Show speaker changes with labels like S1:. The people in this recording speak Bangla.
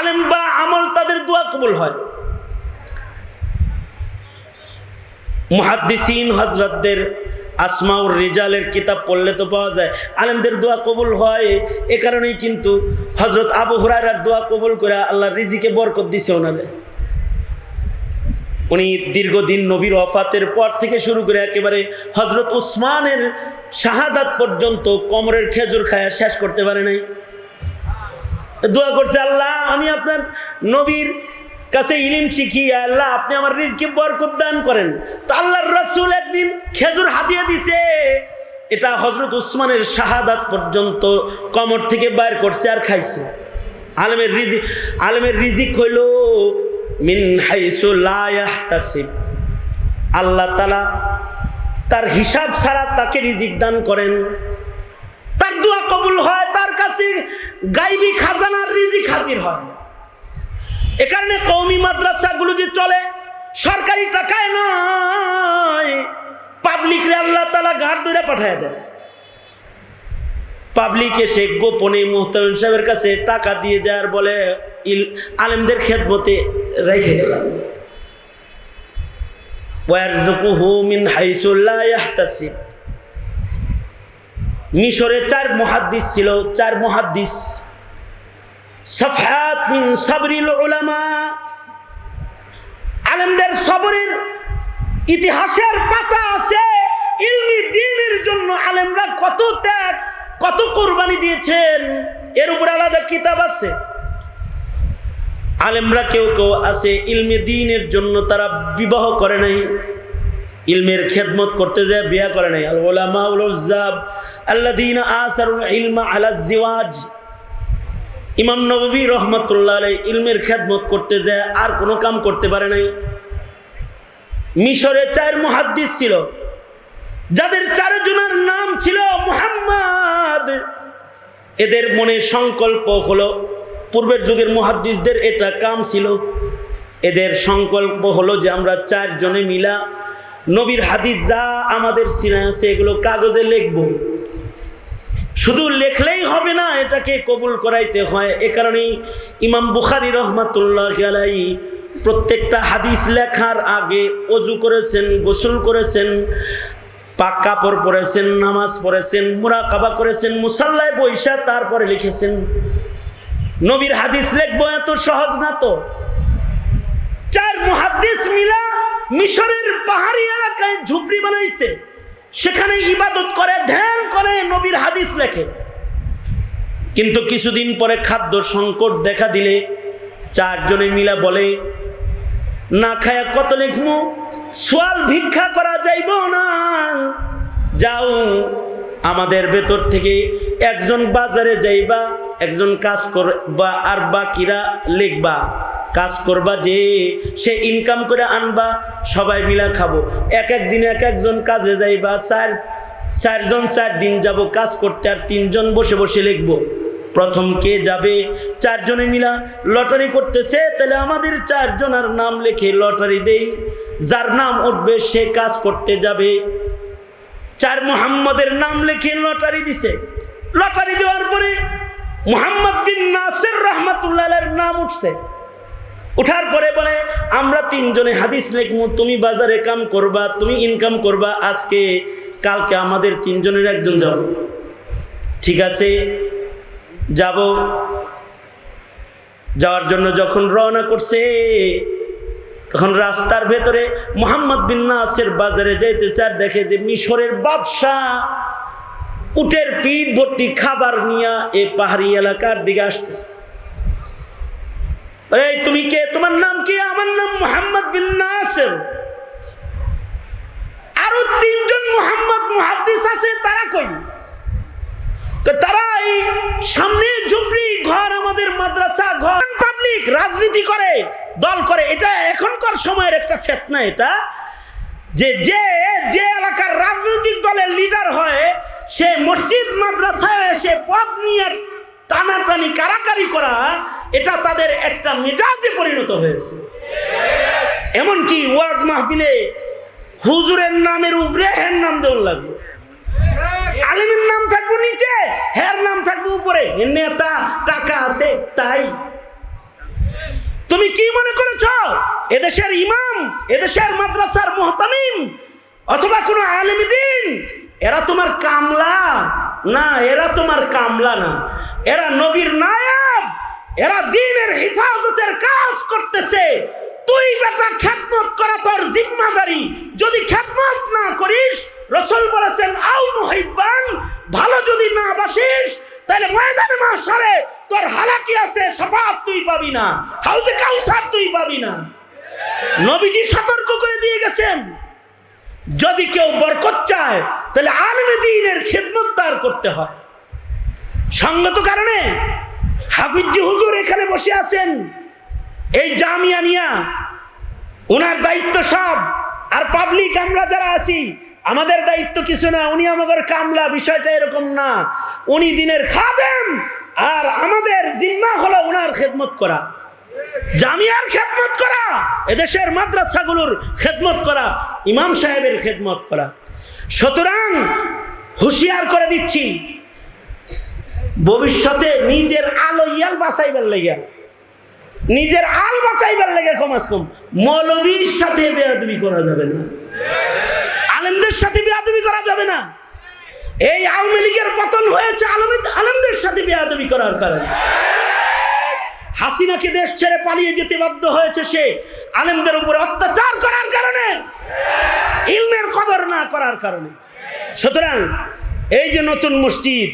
S1: আলেম বা আমল তাদের দোয়া কবুল হয়। মুহাদ্দিসিন হজরতদের আসমাউর রিজালের কিতাব পড়লে তো পাওয়া যায়, আলেমদের দোয়া কবুল হয়। এ কারণেই কিন্তু হজরত আবু হুরায়রার দোয়া কবুল করে আল্লাহ রিজিকে বরকত দিছে ওনারে উনি দীর্ঘদিন নবীর অফাতের পর থেকে শুরু করে একেবারে হজরত উসমানের শাহাদাত পর্যন্ত কমরের খেজুর খায়া শেষ করতে পারে নাই। দোয়া করছে, আল্লাহ, আমি আপনার নবীর কাছে ইলিম শিখি আল্লাহ, আপনি আমার রিজকে বরকত দান করেন। তো আল্লাহর রসুল একদিন খেজুর হাতিয়ে দিছে। এটা হজরত উসমানের শাহাদাত পর্যন্ত কমর থেকে বাইর করছে আর খাইছে। আলমের রিজিক আলমের রিজিক হইল, মিন আল্লাহ তালা তার হিসাব ছাড়া তাকে রিজিক দান করেন। তার দোয়া কবুল হয় কাছে গাইবি খাজানার রিজিক হাজির হয়। এ কারণে কৌমি মাদ্রাসাগুলো যে চলে, সরকারি টাকায় নয় পাবলিক রে আল্লাহ তালা ঘাট ধরে পাঠায় দেয় পাবলিক এসে গোপনে মোহতামিম সাহেবের কাছে টাকা দিয়ে যায় আর বলে, ইল আলেমদের খেদমতে রেখে গেলাম ওয়ারজুকুহু মিন হাইসু লা ইয়াহতাসিব। মিশরে চার মুহাদ্দিস ছিল, চার মুহাদ্দিস। সফহাত মিন সাবরিল উলামা। আলেমদের সবরের ইতিহাসের পাতা আছে, ইলমি জন্য আলেমরা কত ত্যাগ, কত কোরবানি দিয়েছেন, এর উপর আলাদা কিতাব আছে। আলেমরা কেউ কেউ আছে, ইলমে দিনের জন্য তারা বিবাহ করে নাই। ইলমের খেদমত করতে যায়, বিয়া করে নাই। আল ইলমা জিওয়াজ। ইমাম নবী রহমতুল্লাহ ইলমের খেদমত করতে যায়, আর কোনো কাম করতে পারে নাই। মিশরে চার মুহাদ্দিস ছিল। যাদের চারজনের নাম ছিল মুহাম্মদ, এদের মনে সংকল্প হলো, পূর্বের যুগের মুহাদ্দিসদের এটা কাম ছিল। এদের সংকল্প হলো যে আমরা চারজনে মিলা নবীর হাদিস যা আমাদের সিনা আছে, এগুলো কাগজে লিখব। শুধু লেখলেই হবে না, এটাকে কবুল করাইতে হয়। এ কারণেই ইমাম বুখারি রহমাতুল্লাহ আলাই প্রত্যেকটা হাদিস লেখার আগে অজু করেছেন, গোসল করেছেন, পাক কাপড় পরেছেন, নামাজ পড়েছেন, মুরাকাবা করেছেন, মুসাল্লায় বৈশা তারপরে লিখেছেন। নবীর হাদিস লিখব এত সহজ না তো? চার মুহাদ্দিস মিলা মিশরের পাহাড়ি এলাকায় ঝুপড়ি বানাইছে। সেখানে ইবাদত করে, ধ্যান করে নবীর হাদিস লেখে। কিন্তু কিছুদিন পরে খাদ্য সংকট দেখা দিলে চারজনে মিলা বলে, না খায়া কত লিখমু? সোয়াল ভিক্ষা করা যাইব না। যাও, আমাদের ভেতর থেকে একজন বাজারে যাইবা, একজন কাজ করবা আর বাকিরা লিখবা। কাজ করবা যে সে ইনকাম করে আনবা, সবাই মিলা খাব। এক এক দিন এক একজন কাজে যাইবা, চার চারজন চার দিন যাব কাজ করতে আর তিনজন বসে বসে লিখব। প্রথম কে যাবে? চারজনে মিলা লটারি করতেছে, তাহলে আমাদের চারজনের নাম লিখে লটারি দেই। যার নাম উঠবে, সে কাজ করতে যাবে। চার মুহাম্মদের নাম লিখে লটারি দিছে। লটারি দেওয়ার পরে মুহাম্মদ বিন নাসির রহমাতুল্লাহ নাম উঠছে। উঠার পরে বলে, আমরা তিনজনে হাদিস লিখব, তুমি বাজারে কাম করবা, তুমি ইনকাম করবা, আজকে, কালকে আমাদের তিনজনের একজন যাব। ঠিক আছে, যাব। যাওয়ার জন্য যখন রওনা করছে, তখন রাস্তার ভেতরে মোহাম্মদ বিন নাসের বাজারে যাইতেছে আর দেখে যে মিশরের বাদশাহ উটের পিঠ ভর্তি খাবার নিয়ে এ পাহাড়ি এলাকার দিকে আসতেছে। এই তুমি কে? তোমার নাম কি? আমার নাম মোহাম্মদ বিন নাসের। আরও তিনজন মোহাম্মদ মুহাদ্দিস আছে, তারা কই? তারা এই সামনে ঝুপড়ি ঘর, আমাদের মাদ্রাসা ঘর পাবলিক রাজনীতি করে, দল করে। এটা এখনকার সময়ের একটা ফেতনা এটা, যে যে যে এলাকার রাজনৈতিক দলের লিডার হয়, সে মসজিদ মাদ্রাসায় এসে পদ নিয়ে টানাটানি, কারাকারি করা এটা তাদের একটা মেজাজে পরিণত হয়েছে। এমনকি ওয়াজ মাহফিলে হুজুরের নামের উপরে হের নাম দেওয়ার লাগবে। আলিমের নাম থাকব নিচে, হের নাম থাকব উপরে। নেতা, টাকা আছে, তাই। তুমি কি মনে করেছ? এদেশের ইমাম, এদেশের মাদ্রাসার মোহতামিম, অথবা কোনো আলিমদিন এরা তোমার কামলা না, এরা তোমার কামলা না। এরা নবীর নায়াব এরা দিনের হেফাজতের কাজ করতেছে। তুই বেটা খ্যাতমত করা, তোর জিম্মাদারি। যদি খ্যাতমত না করিস, রসুল বলেছেন আউ মুহিব্বান, ভালো যদি না বাসিস, তাহলে ময়দানে মাসারে তোর হালাকি আছে, সাফাত তুই পাবি না। হাউজে কাউসার তুই পাবি না। নবীজি সতর্ক করে দিয়ে গেছেন। যদি কেউ বরকত চায়, তাহলে আলমে দিনের খেদমত করতে হয়। সঙ্গত কারণে হাফিজি হুজুর এখানে বসে আছেন। এই জামিয়া নিয়া ওনার দায়িত্ব সব। আর পাবলিক আমরা যারা আছি, আমাদের দায়িত্ব কিছু না, উনি আমাদের কামলা, বিষয়টা এরকম না। উনি দিনের খাদেম, আর আমাদের জিম্মা হলো ওনার খেদমত করা। জামিয়ার খেদমত করা, এদেশের মাদ্রাসাগুলোর খেদমত করা, ইমাম সাহেবের খেদমত করা। সুতরাং হুঁশিয়ার করে দিচ্ছি ভবিষ্যতে নিজের আলো ইয়াল বাঁচাইবার লেগে। নিজের আল বাঁচাইবার লেগে কমাস কম। মৌলবীর সাথে বেয়াদবি করা যাবে না। আলেমদের সাথে বেয়াদবি করা যাবে না। এই আওয়ামী লীগের পতন হয়েছে আলমী আলেমদের সাথে বেয়াদবি করার কারণে। হাসিনাকে দেশ ছেড়ে পালিয়ে যেতে বাধ্য হয়েছে সে আলেমদের উপরে অত্যাচার করার কারণে। ইলমের কদর না করার কারণে। সুতরাং এই যে নতুন মসজিদ